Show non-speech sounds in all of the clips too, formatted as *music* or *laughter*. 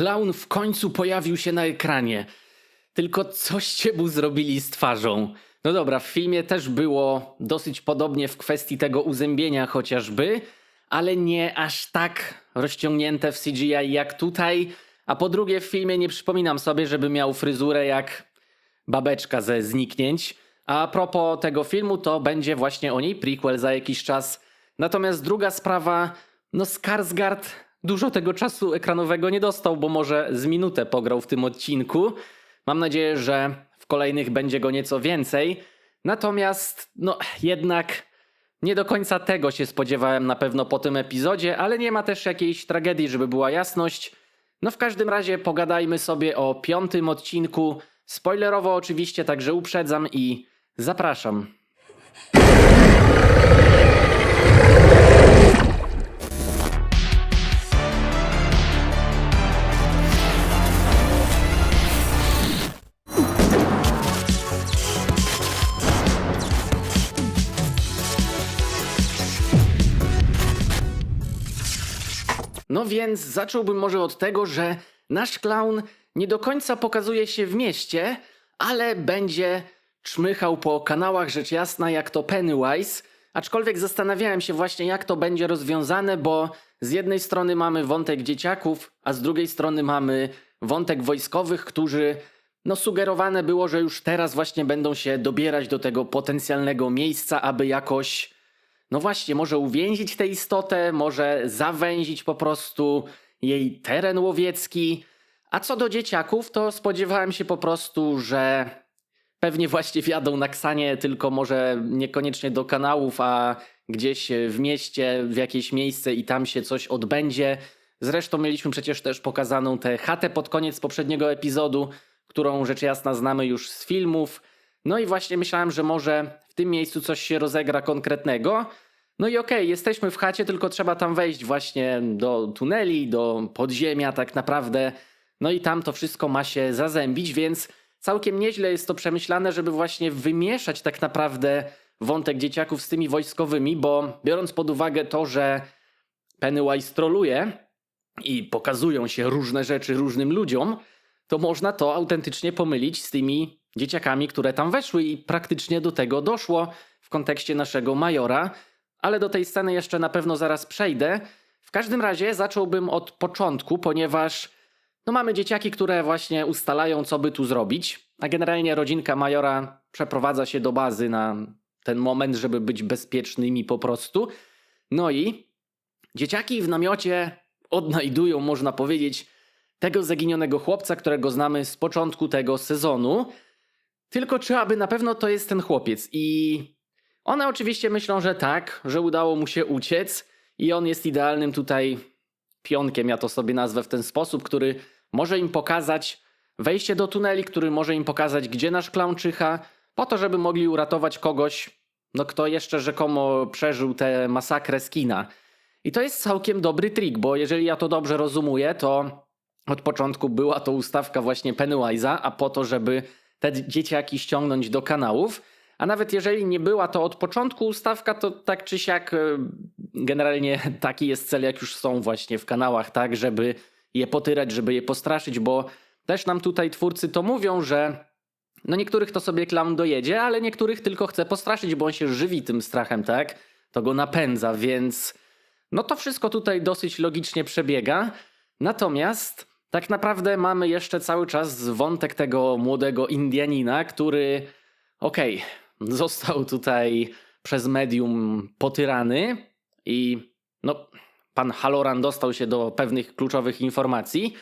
Klaun w końcu pojawił się na ekranie. Tylko coście mu zrobili z twarzą. No dobra, w filmie też było dosyć podobnie w kwestii tego uzębienia chociażby, ale nie aż tak rozciągnięte w CGI jak tutaj. A po drugie, w filmie nie przypominam sobie, żeby miał fryzurę jak babeczka ze zniknięć. A propos tego filmu, to będzie właśnie o niej prequel za jakiś czas. Natomiast druga sprawa, no Skarsgård dużo tego czasu ekranowego nie dostał, bo może z minutę pograł w tym odcinku. Mam nadzieję, że w kolejnych będzie go nieco więcej. Natomiast, no jednak nie do końca tego się spodziewałem na pewno po tym epizodzie, ale nie ma też jakiejś tragedii, żeby była jasność. No w każdym razie pogadajmy sobie o piątym odcinku. Spoilerowo oczywiście, także uprzedzam i zapraszam. No więc zacząłbym może od tego, że nasz klaun nie do końca pokazuje się w mieście, ale będzie czmychał po kanałach rzecz jasna jak to Pennywise. Aczkolwiek zastanawiałem się właśnie jak to będzie rozwiązane, bo z jednej strony mamy wątek dzieciaków, a z drugiej strony mamy wątek wojskowych, którzy no sugerowane było, że już teraz właśnie będą się dobierać do tego potencjalnego miejsca, aby jakoś no właśnie, może uwięzić tę istotę, może zawęzić po prostu jej teren łowiecki. A co do dzieciaków, to spodziewałem się po prostu, że pewnie właśnie wjadą na Ksanie, tylko może niekoniecznie do kanałów, a gdzieś w mieście, w jakieś miejsce i tam się coś odbędzie. Zresztą mieliśmy przecież też pokazaną tę chatę pod koniec poprzedniego epizodu, którą rzecz jasna znamy już z filmów. No i właśnie myślałem, że może tym miejscu coś się rozegra konkretnego. No i okej, jesteśmy w chacie, tylko trzeba tam wejść właśnie do tuneli, do podziemia tak naprawdę. No i tam to wszystko ma się zazębić, więc całkiem nieźle jest to przemyślane, żeby właśnie wymieszać tak naprawdę wątek dzieciaków z tymi wojskowymi, bo biorąc pod uwagę to, że Pennywise troluje i pokazują się różne rzeczy różnym ludziom, to można to autentycznie pomylić z tymi dzieciakami, które tam weszły i praktycznie do tego doszło w kontekście naszego majora, ale do tej sceny jeszcze na pewno zaraz przejdę. W każdym razie zacząłbym od początku, ponieważ no mamy dzieciaki, które właśnie ustalają, co by tu zrobić, a generalnie rodzinka majora przeprowadza się do bazy na ten moment, żeby być bezpiecznymi po prostu. No i dzieciaki w namiocie odnajdują, można powiedzieć, tego zaginionego chłopca, którego znamy z początku tego sezonu. Tylko czy aby na pewno to jest ten chłopiec? I one oczywiście myślą, że tak, że udało mu się uciec i on jest idealnym tutaj pionkiem, ja to sobie nazwę w ten sposób, który może im pokazać wejście do tuneli, który może im pokazać, gdzie nasz klaun czyha, po to, żeby mogli uratować kogoś, no kto jeszcze rzekomo przeżył tę masakrę z kina. I to jest całkiem dobry trik, bo jeżeli ja to dobrze rozumuję, to od początku była to ustawka właśnie Pennywise'a, a po to, żeby te dzieciaki ściągnąć do kanałów. A nawet jeżeli nie była to od początku ustawka, to tak czy siak e, generalnie taki jest cel, jak już są właśnie w kanałach, tak, żeby je potyrać, żeby je postraszyć, bo też nam tutaj twórcy to mówią, że no niektórych to sobie klaun dojedzie, ale niektórych tylko chce postraszyć, bo on się żywi tym strachem, tak? To go napędza, więc no to wszystko tutaj dosyć logicznie przebiega. Natomiast tak naprawdę mamy jeszcze cały czas wątek tego młodego Indianina, który okej, okay, został tutaj przez medium potyrany i no pan Haloran dostał się do pewnych kluczowych informacji,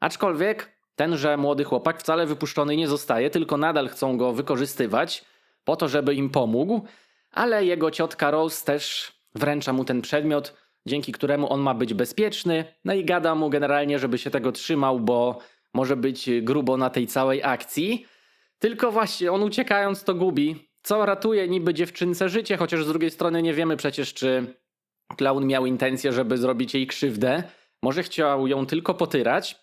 aczkolwiek tenże młody chłopak wcale wypuszczony nie zostaje, tylko nadal chcą go wykorzystywać po to, żeby im pomógł, ale jego ciotka Rose też wręcza mu ten przedmiot, dzięki któremu on ma być bezpieczny, no i gada mu generalnie, żeby się tego trzymał, bo może być grubo na tej całej akcji. Tylko właśnie on uciekając to gubi, co ratuje niby dziewczynce życie, chociaż z drugiej strony nie wiemy przecież, czy Klaun miał intencję, żeby zrobić jej krzywdę. Może chciał ją tylko potyrać.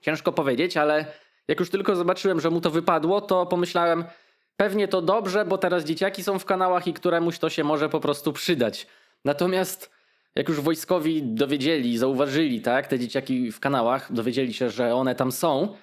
Ciężko powiedzieć, ale jak już tylko zobaczyłem, że mu to wypadło, to pomyślałem, pewnie to dobrze, bo teraz dzieciaki są w kanałach i któremuś to się może po prostu przydać. Natomiast jak już wojskowi dowiedzieli, zauważyli, tak, te dzieciaki w kanałach, dowiedzieli się, że one tam są,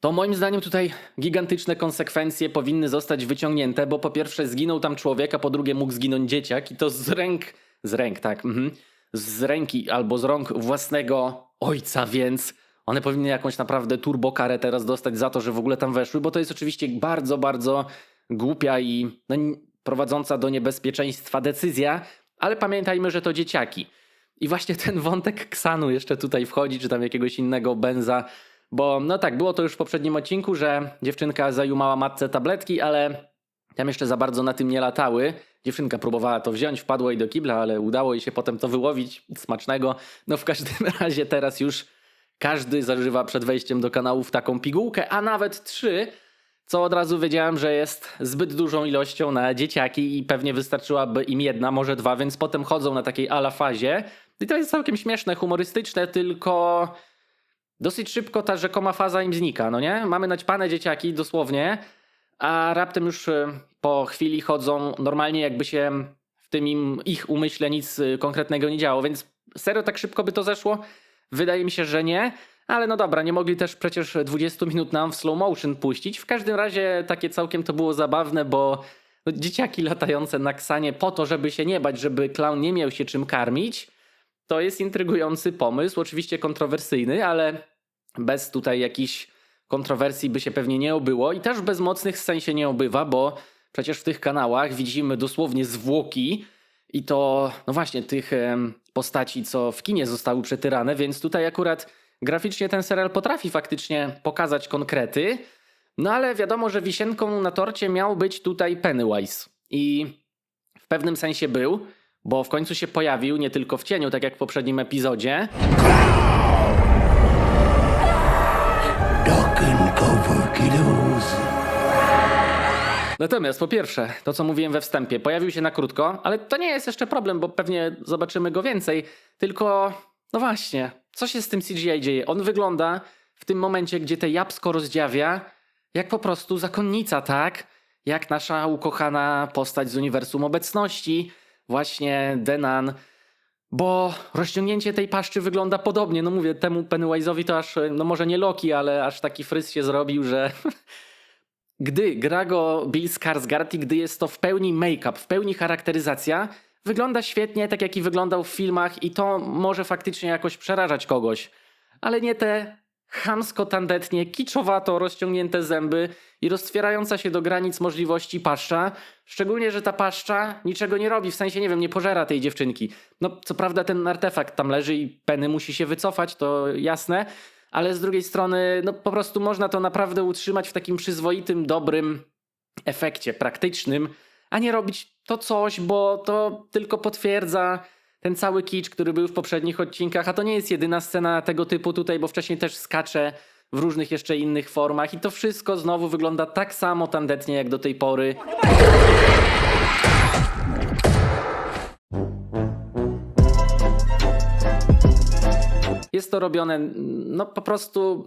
to moim zdaniem tutaj gigantyczne konsekwencje powinny zostać wyciągnięte, bo po pierwsze zginął tam człowiek, a po drugie mógł zginąć dzieciak i to z ręk, z ręk, tak, mhm, z ręki albo z rąk własnego ojca, więc one powinny jakąś naprawdę turbokarę teraz dostać za to, że w ogóle tam weszły, bo to jest oczywiście bardzo, bardzo głupia i no, prowadząca do niebezpieczeństwa decyzja, ale pamiętajmy, że to dzieciaki. I właśnie ten wątek Ksanu jeszcze tutaj wchodzi, czy tam jakiegoś innego Benza, bo no tak, było to już w poprzednim odcinku, że dziewczynka zajumała matce tabletki, ale tam jeszcze za bardzo na tym nie latały. Dziewczynka próbowała to wziąć, wpadło jej do kibla, ale udało jej się potem to wyłowić smacznego. No w każdym *laughs* razie teraz już każdy zażywa przed wejściem do kanałów taką pigułkę, a nawet trzy, co od razu wiedziałem, że jest zbyt dużą ilością na dzieciaki i pewnie wystarczyłaby im jedna, może dwa, więc potem chodzą na takiej ala fazie. I to jest całkiem śmieszne, humorystyczne, tylko dosyć szybko ta rzekoma faza im znika, no nie? Mamy naćpane dzieciaki dosłownie, a raptem już y, po chwili chodzą normalnie jakby się w tym im, ich umyśle nic y, konkretnego nie działo, więc serio tak szybko by to zeszło? Wydaje mi się, że nie, ale no dobra, nie mogli też przecież 20 minut nam w slow motion puścić. W każdym razie takie całkiem to było zabawne, bo no, dzieciaki latające na ksanie po to, żeby się nie bać, żeby clown nie miał się czym karmić, to jest intrygujący pomysł, oczywiście kontrowersyjny, ale bez tutaj jakichś kontrowersji by się pewnie nie obyło i też bez mocnych scen się nie obywa, bo przecież w tych kanałach widzimy dosłownie zwłoki i to, no właśnie, tych postaci, co w kinie zostały przetyrane, więc tutaj akurat graficznie ten serial potrafi faktycznie pokazać konkrety, no ale wiadomo, że wisienką na torcie miał być tutaj Pennywise i w pewnym sensie był, bo w końcu się pojawił nie tylko w cieniu, tak jak w poprzednim epizodzie. Natomiast po pierwsze, to co mówiłem we wstępie, pojawił się na krótko, ale to nie jest jeszcze problem, bo pewnie zobaczymy go więcej. Tylko, no właśnie, co się z tym CGI dzieje? On wygląda w tym momencie, gdzie te jabłko rozdziawia, jak po prostu zakonnica, tak? Jak nasza ukochana postać z uniwersum obecności, właśnie Denan. Bo rozciągnięcie tej paszczy wygląda podobnie. No mówię, temu Pennywise'owi to aż, no może nie Loki, ale aż taki fryz się zrobił, że *laughs* gdy gra go Bill Skarsgård i gdy jest to w pełni make-up, w pełni charakteryzacja, wygląda świetnie, tak jak i wyglądał w filmach i to może faktycznie jakoś przerażać kogoś. Ale nie te chamsko tandetnie, kiczowato rozciągnięte zęby i roztwierająca się do granic możliwości paszcza. Szczególnie, że ta paszcza niczego nie robi, w sensie, nie wiem, nie pożera tej dziewczynki. No, co prawda ten artefakt tam leży i Penny musi się wycofać, to jasne, ale z drugiej strony, no po prostu można to naprawdę utrzymać w takim przyzwoitym, dobrym efekcie praktycznym, a nie robić to coś, bo to tylko potwierdza ten cały kicz, który był w poprzednich odcinkach, a to nie jest jedyna scena tego typu tutaj, bo wcześniej też skacze w różnych jeszcze innych formach i to wszystko znowu wygląda tak samo tandetnie jak do tej pory. Jest to robione, no po prostu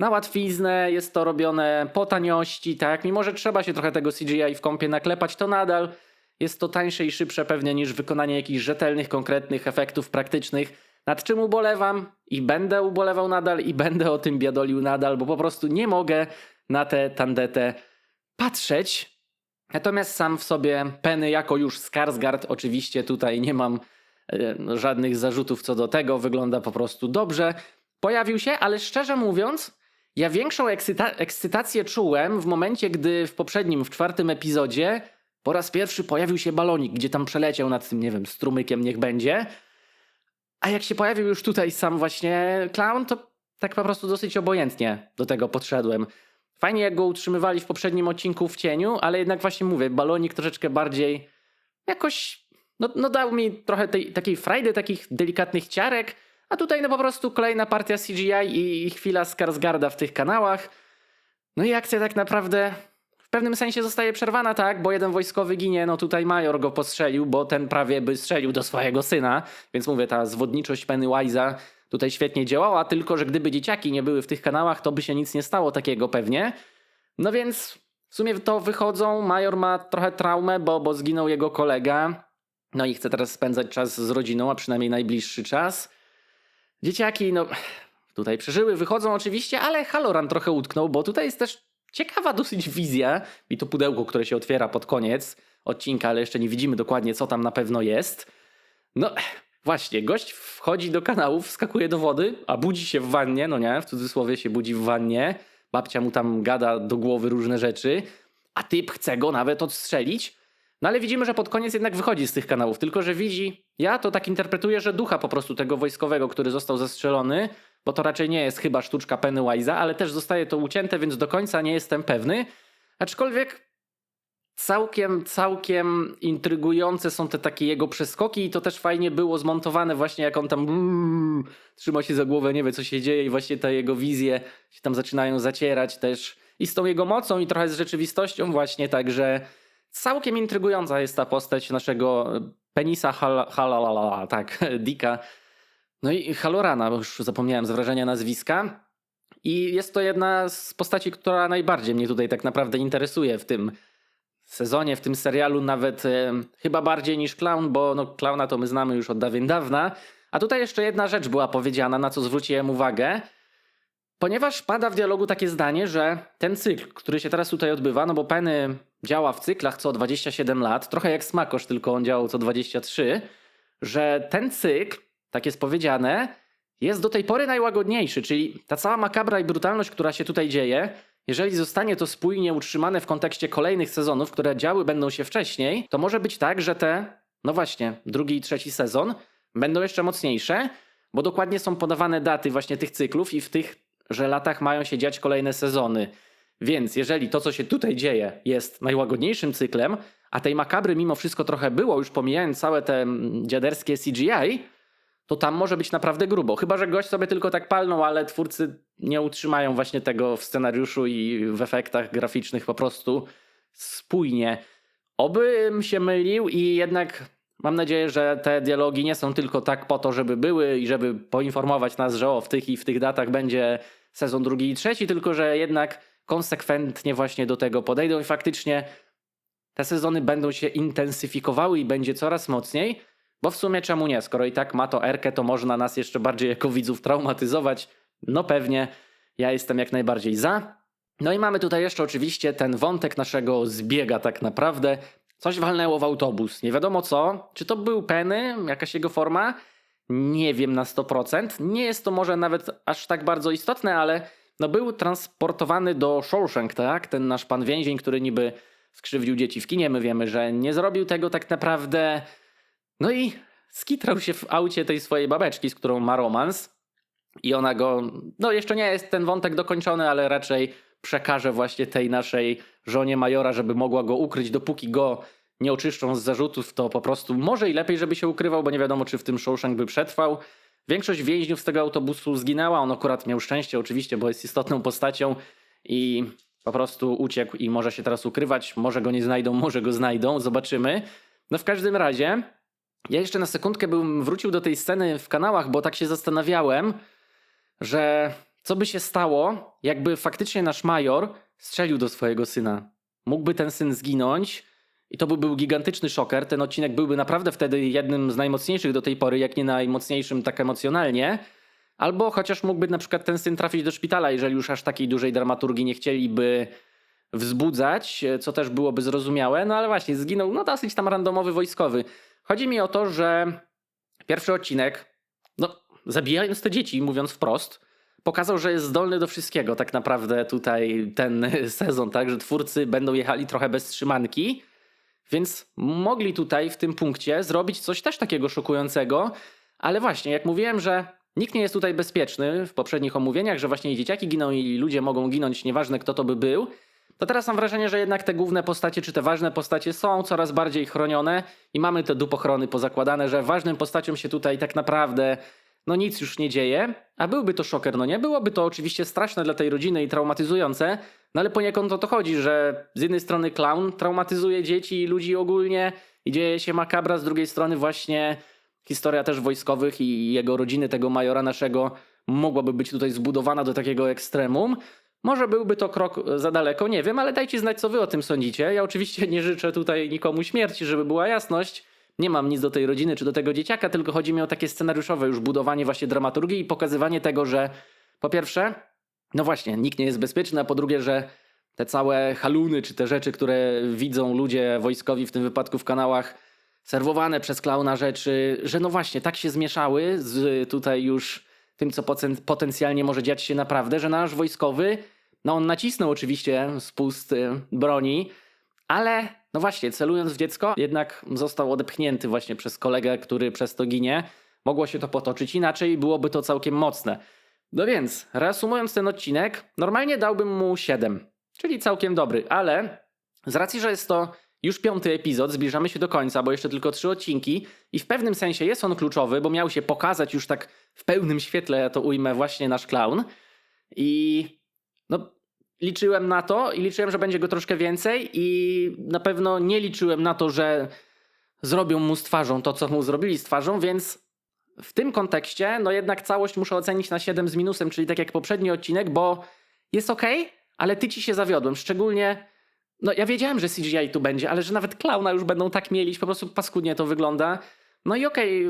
na łatwiznę, jest to robione po taniości, tak? Mimo, że trzeba się trochę tego CGI w kompie naklepać, to nadal jest to tańsze i szybsze pewnie niż wykonanie jakichś rzetelnych, konkretnych efektów praktycznych, nad czym ubolewam i będę ubolewał nadal i będę o tym biadolił nadal, bo po prostu nie mogę na tę tandetę patrzeć. Natomiast sam w sobie Penny jako już Skarsgård oczywiście tutaj nie mam e, żadnych zarzutów co do tego, wygląda po prostu dobrze. Pojawił się, ale szczerze mówiąc, ja większą ekscyta- ekscytację czułem w momencie, gdy w poprzednim, w czwartym epizodzie po raz pierwszy pojawił się balonik, gdzie tam przeleciał nad tym, nie wiem, strumykiem niech będzie. A jak się pojawił już tutaj sam właśnie clown, to tak po prostu dosyć obojętnie do tego podszedłem. Fajnie jak go utrzymywali w poprzednim odcinku w cieniu, ale jednak właśnie mówię, balonik troszeczkę bardziej jakoś, no, no dał mi trochę tej, takiej frajdy, takich delikatnych ciarek, a tutaj no po prostu kolejna partia CGI i, chwila Skarsgarda w tych kanałach. No i akcja tak naprawdę w pewnym sensie zostaje przerwana, tak, bo jeden wojskowy ginie, no tutaj major go postrzelił, bo ten prawie by strzelił do swojego syna, więc mówię, ta zwodniczość Pennywise'a tutaj świetnie działała, tylko że gdyby dzieciaki nie były w tych kanałach, to by się nic nie stało takiego pewnie. No więc w sumie to wychodzą, major ma trochę traumę, bo, bo zginął jego kolega. No i chce teraz spędzać czas z rodziną, a przynajmniej najbliższy czas. Dzieciaki, no tutaj przeżyły, wychodzą oczywiście, ale Haloran trochę utknął, bo tutaj jest też ciekawa dosyć wizja i to pudełko, które się otwiera pod koniec odcinka, ale jeszcze nie widzimy dokładnie, co tam na pewno jest. No właśnie, gość wchodzi do kanału, wskakuje do wody, a budzi się w wannie, no nie, w cudzysłowie się budzi w wannie. Babcia mu tam gada do głowy różne rzeczy, a typ chce go nawet odstrzelić. No ale widzimy, że pod koniec jednak wychodzi z tych kanałów, tylko że widzi, ja to tak interpretuję, że ducha po prostu tego wojskowego, który został zastrzelony, bo to raczej nie jest chyba sztuczka Pennywise'a, ale też zostaje to ucięte, więc do końca nie jestem pewny. Aczkolwiek całkiem, całkiem intrygujące są te takie jego przeskoki i to też fajnie było zmontowane właśnie jak on tam trzyma się za głowę, nie wie co się dzieje i właśnie te jego wizje się tam zaczynają zacierać też i z tą jego mocą i trochę z rzeczywistością właśnie, także całkiem intrygująca jest ta postać naszego penisa hal, halalala, tak, *laughs* Dika. No i Halorana, bo już zapomniałem z wrażenia nazwiska. I jest to jedna z postaci, która najbardziej mnie tutaj tak naprawdę interesuje w tym sezonie, w tym serialu, nawet e, chyba bardziej niż Clown, bo no, Clowna to my znamy już od dawien dawna. A tutaj jeszcze jedna rzecz była powiedziana, na co zwróciłem uwagę. Ponieważ pada w dialogu takie zdanie, że ten cykl, który się teraz tutaj odbywa, no bo Penny działa w cyklach co 27 lat, trochę jak Smakosz, tylko on działał co 23, że ten cykl, tak jest powiedziane, jest do tej pory najłagodniejszy, czyli ta cała makabra i brutalność, która się tutaj dzieje, jeżeli zostanie to spójnie utrzymane w kontekście kolejnych sezonów, które działy będą się wcześniej, to może być tak, że te, no właśnie, drugi i trzeci sezon będą jeszcze mocniejsze, bo dokładnie są podawane daty właśnie tych cyklów i w tych, że latach mają się dziać kolejne sezony. Więc jeżeli to, co się tutaj dzieje, jest najłagodniejszym cyklem, a tej makabry mimo wszystko trochę było, już pomijając całe te mm, dziaderskie CGI, to tam może być naprawdę grubo. Chyba, że gość sobie tylko tak palną, ale twórcy nie utrzymają właśnie tego w scenariuszu i w efektach graficznych po prostu spójnie. Obym się mylił i jednak mam nadzieję, że te dialogi nie są tylko tak po to, żeby były i żeby poinformować nas, że o, w tych i w tych datach będzie sezon drugi i trzeci, tylko że jednak konsekwentnie właśnie do tego podejdą i faktycznie te sezony będą się intensyfikowały i będzie coraz mocniej, bo w sumie czemu nie? Skoro i tak ma to Erkę, to można nas jeszcze bardziej jako widzów traumatyzować. No pewnie, ja jestem jak najbardziej za. No i mamy tutaj jeszcze oczywiście ten wątek naszego zbiega tak naprawdę. Coś walnęło w autobus, nie wiadomo co. Czy to był Penny, jakaś jego forma? Nie wiem na 100%. Nie jest to może nawet aż tak bardzo istotne, ale no był transportowany do Shawshank, tak? Ten nasz pan więzień, który niby skrzywdził dzieci w kinie. My wiemy, że nie zrobił tego tak naprawdę. No i skitrał się w aucie tej swojej babeczki, z którą ma romans. I ona go, no jeszcze nie jest ten wątek dokończony, ale raczej przekaże właśnie tej naszej żonie majora, żeby mogła go ukryć, dopóki go nie oczyszczą z zarzutów, to po prostu może i lepiej, żeby się ukrywał, bo nie wiadomo, czy w tym Shawshank by przetrwał. Większość więźniów z tego autobusu zginęła, on akurat miał szczęście oczywiście, bo jest istotną postacią i po prostu uciekł i może się teraz ukrywać, może go nie znajdą, może go znajdą, zobaczymy. No w każdym razie, ja jeszcze na sekundkę bym wrócił do tej sceny w kanałach, bo tak się zastanawiałem, że co by się stało, jakby faktycznie nasz major strzelił do swojego syna. Mógłby ten syn zginąć i to by był gigantyczny szoker. Ten odcinek byłby naprawdę wtedy jednym z najmocniejszych do tej pory, jak nie najmocniejszym tak emocjonalnie. Albo chociaż mógłby na przykład ten syn trafić do szpitala, jeżeli już aż takiej dużej dramaturgii nie chcieliby wzbudzać, co też byłoby zrozumiałe. No ale właśnie, zginął no dosyć tam randomowy wojskowy. Chodzi mi o to, że pierwszy odcinek, no zabijając te dzieci, mówiąc wprost, pokazał, że jest zdolny do wszystkiego tak naprawdę tutaj ten *laughs* sezon, tak, że twórcy będą jechali trochę bez trzymanki, więc mogli tutaj w tym punkcie zrobić coś też takiego szokującego, ale właśnie, jak mówiłem, że nikt nie jest tutaj bezpieczny w poprzednich omówieniach, że właśnie i dzieciaki giną i ludzie mogą ginąć, nieważne kto to by był, to teraz mam wrażenie, że jednak te główne postacie, czy te ważne postacie są coraz bardziej chronione i mamy te dupochrony pozakładane, że ważnym postaciom się tutaj tak naprawdę no nic już nie dzieje, a byłby to szoker, no nie? Byłoby to oczywiście straszne dla tej rodziny i traumatyzujące, no ale poniekąd o to chodzi, że z jednej strony clown traumatyzuje dzieci i ludzi ogólnie i dzieje się makabra, z drugiej strony właśnie historia też wojskowych i jego rodziny, tego majora naszego mogłaby być tutaj zbudowana do takiego ekstremum. Może byłby to krok za daleko, nie wiem, ale dajcie znać, co wy o tym sądzicie. Ja oczywiście nie życzę tutaj nikomu śmierci, żeby była jasność. nie mam nic do tej rodziny czy do tego dzieciaka, tylko chodzi mi o takie scenariuszowe już budowanie właśnie dramaturgii i pokazywanie tego, że po pierwsze, no właśnie, nikt nie jest bezpieczny, a po drugie, że te całe haluny czy te rzeczy, które widzą ludzie wojskowi w tym wypadku w kanałach, serwowane przez klauna rzeczy, że no właśnie, tak się zmieszały z tutaj już tym, co poten- potencjalnie może dziać się naprawdę, że nasz wojskowy, no on nacisnął oczywiście spust y, broni, ale no właśnie, celując w dziecko, jednak został odepchnięty właśnie przez kolegę, który przez to ginie. Mogło się to potoczyć inaczej, byłoby to całkiem mocne. No więc, reasumując ten odcinek, normalnie dałbym mu 7, czyli całkiem dobry, ale z racji, że jest to już piąty epizod, zbliżamy się do końca, bo jeszcze tylko trzy odcinki i w pewnym sensie jest on kluczowy, bo miał się pokazać już tak w pełnym świetle, ja to ujmę, właśnie nasz clown. I no, liczyłem na to i liczyłem, że będzie go troszkę więcej i na pewno nie liczyłem na to, że zrobią mu z twarzą to, co mu zrobili z twarzą, więc w tym kontekście, no jednak całość muszę ocenić na 7 z minusem, czyli tak jak poprzedni odcinek, bo jest ok, ale ty ci się zawiodłem. Szczególnie, no ja wiedziałem, że CGI tu będzie, ale że nawet klauna już będą tak mielić, po prostu paskudnie to wygląda. No i okej,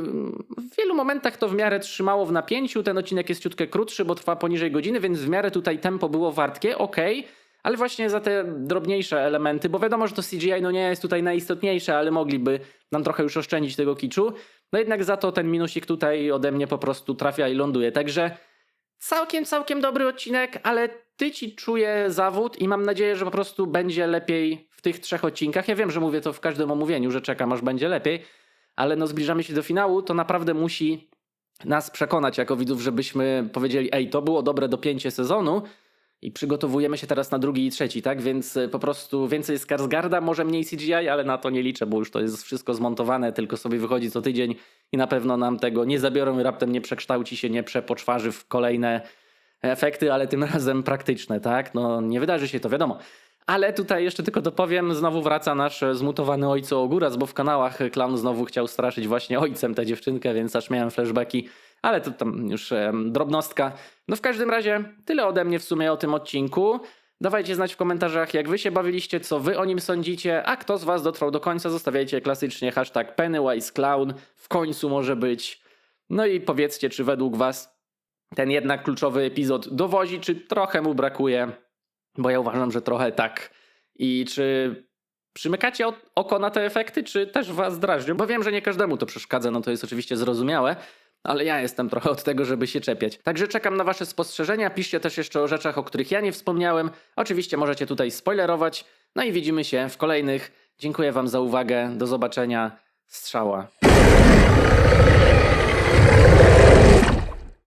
w wielu momentach to w miarę trzymało w napięciu. Ten odcinek jest ciutkę krótszy, bo trwa poniżej godziny, więc w miarę tutaj tempo było wartkie, okej. Ale właśnie za te drobniejsze elementy, bo wiadomo, że to CGI no nie jest tutaj najistotniejsze, ale mogliby nam trochę już oszczędzić tego kiczu. No jednak za to ten minusik tutaj ode mnie po prostu trafia i ląduje. Także całkiem, całkiem dobry odcinek, ale ty ci czuję zawód i mam nadzieję, że po prostu będzie lepiej w tych trzech odcinkach. Ja wiem, że mówię to w każdym omówieniu, że czekam aż będzie lepiej, ale no zbliżamy się do finału, to naprawdę musi nas przekonać jako widzów, żebyśmy powiedzieli, ej, to było dobre dopięcie sezonu i przygotowujemy się teraz na drugi i trzeci, tak? Więc y, po prostu więcej Skarsgarda, może mniej CGI, ale na to nie liczę, bo już to jest wszystko zmontowane, tylko sobie wychodzi co tydzień i na pewno nam tego nie zabiorą i raptem nie przekształci się, nie przepoczwarzy w kolejne efekty, ale tym *laughs* razem praktyczne, tak? No nie wydarzy się to, wiadomo. Ale tutaj jeszcze tylko dopowiem, znowu wraca nasz zmutowany ojco Ogóraz, bo w kanałach Clown znowu chciał straszyć właśnie ojcem tę dziewczynkę, więc aż miałem flashbacki, ale to tam już drobnostka. No w każdym razie tyle ode mnie w sumie o tym odcinku. Dawajcie znać w komentarzach, jak wy się bawiliście, co wy o nim sądzicie, a kto z was dotrwał do końca, zostawiajcie klasycznie hashtag Pennywise Clown, w końcu może być. No i powiedzcie, czy według was ten jednak kluczowy epizod dowozi, czy trochę mu brakuje, bo ja uważam, że trochę tak. I czy przymykacie oko na te efekty, czy też was drażnią? Bo wiem, że nie każdemu to przeszkadza, no to jest oczywiście zrozumiałe, ale ja jestem trochę od tego, żeby się czepiać. Także czekam na wasze spostrzeżenia, piszcie też jeszcze o rzeczach, o których ja nie wspomniałem. Oczywiście możecie tutaj spoilerować, no i widzimy się w kolejnych. Dziękuję wam za uwagę, do zobaczenia, strzała.